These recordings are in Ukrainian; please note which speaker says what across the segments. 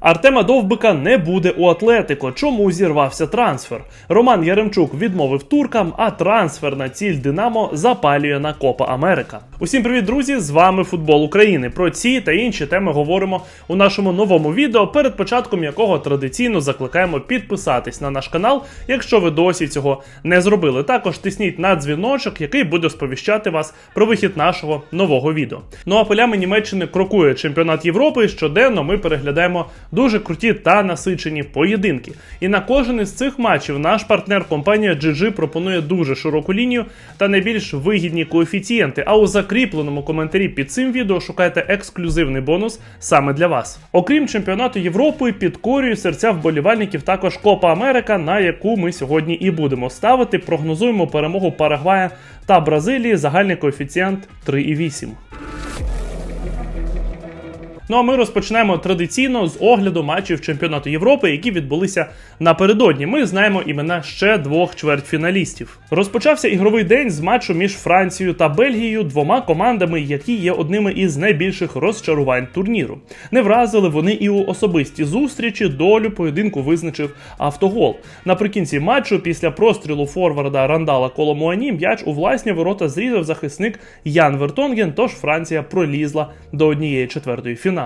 Speaker 1: Артема Довбика не буде у Атлетико. Чому зірвався трансфер? Роман Яремчук відмовив туркам, а трансферна ціль Динамо запалює на Копа Америка. Усім привіт, друзі! З вами Футбол України. Про ці та інші теми говоримо у нашому новому відео, перед початком якого традиційно закликаємо підписатись на наш канал, якщо ви досі цього не зробили. Також тисніть на дзвіночок, який буде сповіщати вас про вихід нашого нового відео. Ну а полями Німеччини крокує чемпіонат Європи. Щоденно ми переглядаємо дуже круті та насичені поєдинки. І на кожен із цих матчів наш партнер компанія GG пропонує дуже широку лінію та найбільш вигідні коефіцієнти. А у закріпленому коментарі під цим відео шукайте ексклюзивний бонус саме для вас. Окрім чемпіонату Європи, підкорює серця вболівальників також Копа Америка, на яку ми сьогодні і будемо ставити. Прогнозуємо перемогу Парагвая та Бразилії. Загальний коефіцієнт 3,8. Ну а ми розпочнемо традиційно з огляду матчів чемпіонату Європи, які відбулися напередодні. Ми знаємо імена ще двох чвертьфіналістів. Розпочався ігровий день з матчу між Францією та Бельгією, двома командами, які є одними із найбільших розчарувань турніру. Не вразили вони і у особисті зустрічі. Долю поєдинку визначив автогол. Наприкінці матчу, після прострілу форварда Рандала Коломуані, м'яч у власні ворота зрізав захисник Ян Вертонген. Тож Франція пролізла до однієї четвертої фіналу.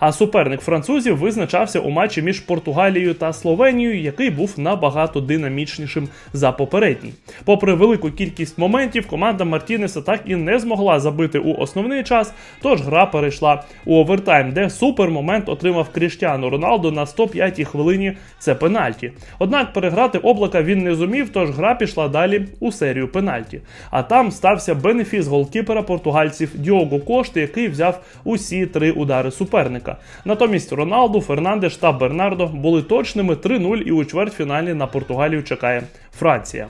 Speaker 1: А суперник французів визначався у матчі між Португалією та Словенією, який був набагато динамічнішим за попередній. Попри велику кількість моментів, команда Мартінеса так і не змогла забити у основний час. Тож гра перейшла у овертайм, де супермомент отримав Кріштіану Роналду на 105-й хвилині. Це пенальті. Однак переграти облака він не зумів, тож гра пішла далі у серію пенальті. А там стався бенефіс голкіпера португальців Діого Кошти, який взяв усі три удари суперника. Натомість Роналду, Фернандеш та Бернардо були точними 3-0 і у чвертьфіналі на Португалію чекає Франція.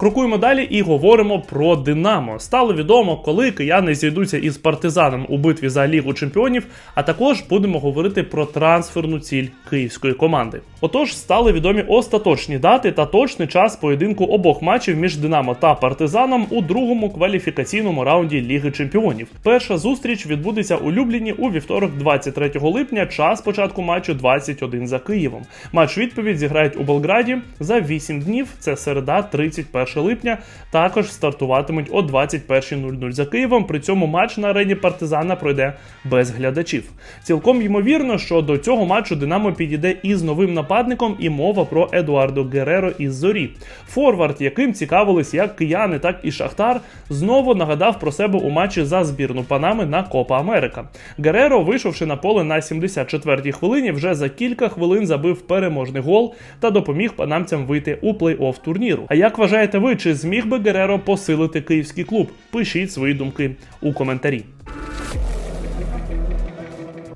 Speaker 1: Крокуємо далі і говоримо про Динамо. Стало відомо, коли кияни зійдуться із партизаном у битві за Лігу Чемпіонів, а також будемо говорити про трансферну ціль київської команди. Отож, стали відомі остаточні дати та точний час поєдинку обох матчів між Динамо та Партизаном у другому кваліфікаційному раунді Ліги Чемпіонів. Перша зустріч відбудеться у Любліні у вівторок, 23 липня. Час початку матчу 21 за Києвом. Матч відповідь зіграють у Белграді за 8 днів. Це середа, 31 липня. Також стартуватимуть о 21.00 за Києвом. При цьому матч на арені партизана пройде без глядачів. Цілком ймовірно, що до цього матчу Динамо підійде із новим нападником, і мова про Едуардо Гереро із зорі. Форвард, яким цікавились як кияни, так і Шахтар, знову нагадав про себе у матчі за збірну Панами на Копа Америка. Гереро, вийшовши на поле на 74-й хвилині, вже за кілька хвилин забив переможний гол та допоміг панамцям вийти у плей-офф турніру. А як вважаєте ви, чи зміг би Гереро посилити київський клуб? Пишіть свої думки у коментарі.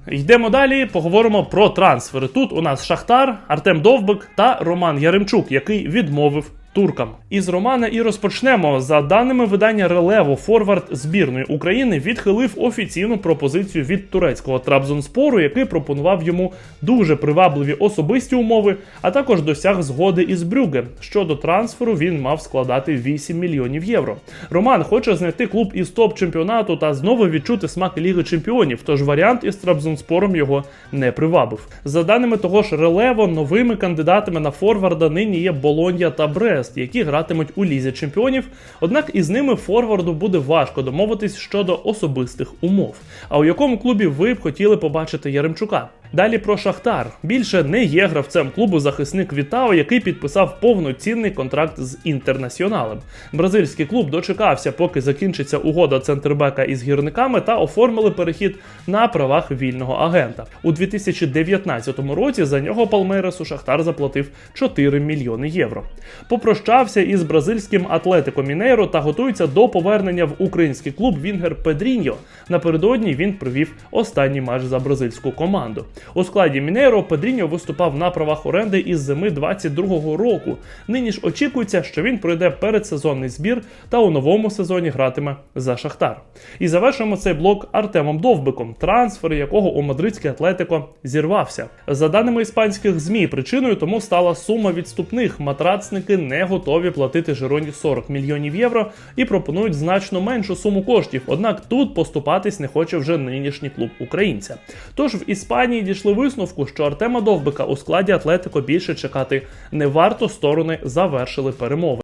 Speaker 1: Йдемо далі, поговоримо про трансфери. Тут у нас Шахтар, Артем Довбик та Роман Яремчук, який відмовив туркам. Із Романа і розпочнемо. За даними видання Релево, форвард збірної України відхилив офіційну пропозицію від турецького Трабзонспору, який пропонував йому дуже привабливі особисті умови, а також досяг згоди із Брюге. Щодо трансферу він мав складати 8 мільйонів євро. Роман хоче знайти клуб із топ-чемпіонату та знову відчути смак Ліги Чемпіонів. Тож варіант із Трабзонспором його не привабив. За даними того ж Релево, новими кандидатами на форварда нині є Болонья та Брест, які гратимуть у лізі чемпіонів. Однак із ними форварду буде важко домовитись щодо особистих умов. А у якому клубі ви б хотіли побачити Яремчука? Далі про Шахтар. Більше не є гравцем клубу захисник Вітао, який підписав повноцінний контракт з інтернаціоналем. Бразильський клуб дочекався, поки закінчиться угода центрбека із гірниками, та оформили перехід на правах вільного агента. У 2019 році за нього Палмейресу Шахтар заплатив 4 мільйони євро. Попрощався із бразильським Атлетико Мінейро та готується до повернення в український клуб Вінгер Педріньо. Напередодні він провів останній матч за бразильську команду. У складі Мінейро Педріньо виступав на правах оренди із зими 22-го року. Нині ж очікується, що він пройде передсезонний збір та у новому сезоні гратиме за Шахтар. І завершуємо цей блок Артемом Довбиком, трансфер якого у мадридське Атлетико зірвався. За даними іспанських змі, причиною тому стала сума відступних. Матрацники не готові платити Жироні 40 мільйонів євро і пропонують значно меншу суму коштів. Однак тут поступатись не хоче вже нинішній клуб українця. Тож в Іспанії дійшли висновку, що Артема Довбика у складі Атлетико більше чекати не варто. Сторони завершили перемови.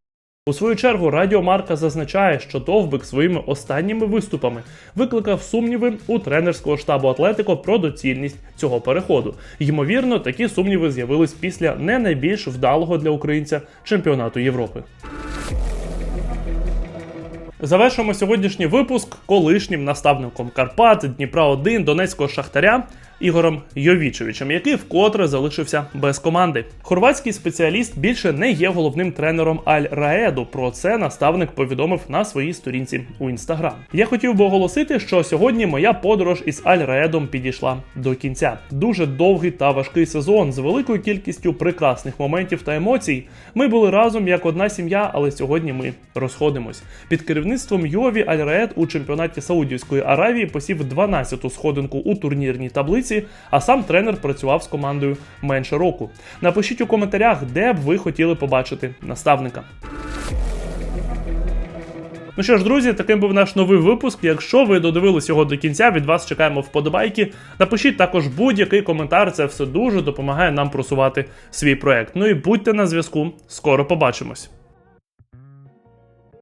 Speaker 1: У свою чергу Радіо Марка зазначає, що Довбик своїми останніми виступами викликав сумніви у тренерського штабу Атлетико про доцільність цього переходу. Ймовірно, такі сумніви з'явились після не найбільш вдалого для українця чемпіонату Європи. Завершуємо сьогоднішній випуск колишнім наставником Карпат, Дніпра 1 Донецького Шахтаря Ігорем Йовічевичем, який вкотре залишився без команди. Хорватський спеціаліст більше не є головним тренером Аль Раеду. Про це наставник повідомив на своїй сторінці у інстаграм. Я хотів би оголосити, що сьогодні моя подорож із Аль Раедом підійшла до кінця. Дуже довгий та важкий сезон з великою кількістю прекрасних моментів та емоцій. Ми були разом як одна сім'я, але сьогодні ми розходимось. Під керівництвом Йові Аль Раед у чемпіонаті Саудівської Аравії посів 12-ту сходинку у турнірній таблиці, а сам тренер працював з командою менше року. Напишіть у коментарях, де б ви хотіли побачити наставника. Ну що ж, друзі, таким був наш новий випуск. Якщо ви додивились його до кінця, від вас чекаємо вподобайки. Напишіть також будь-який коментар, це все дуже допомагає нам просувати свій проект. Ну і будьте на зв'язку, скоро побачимось.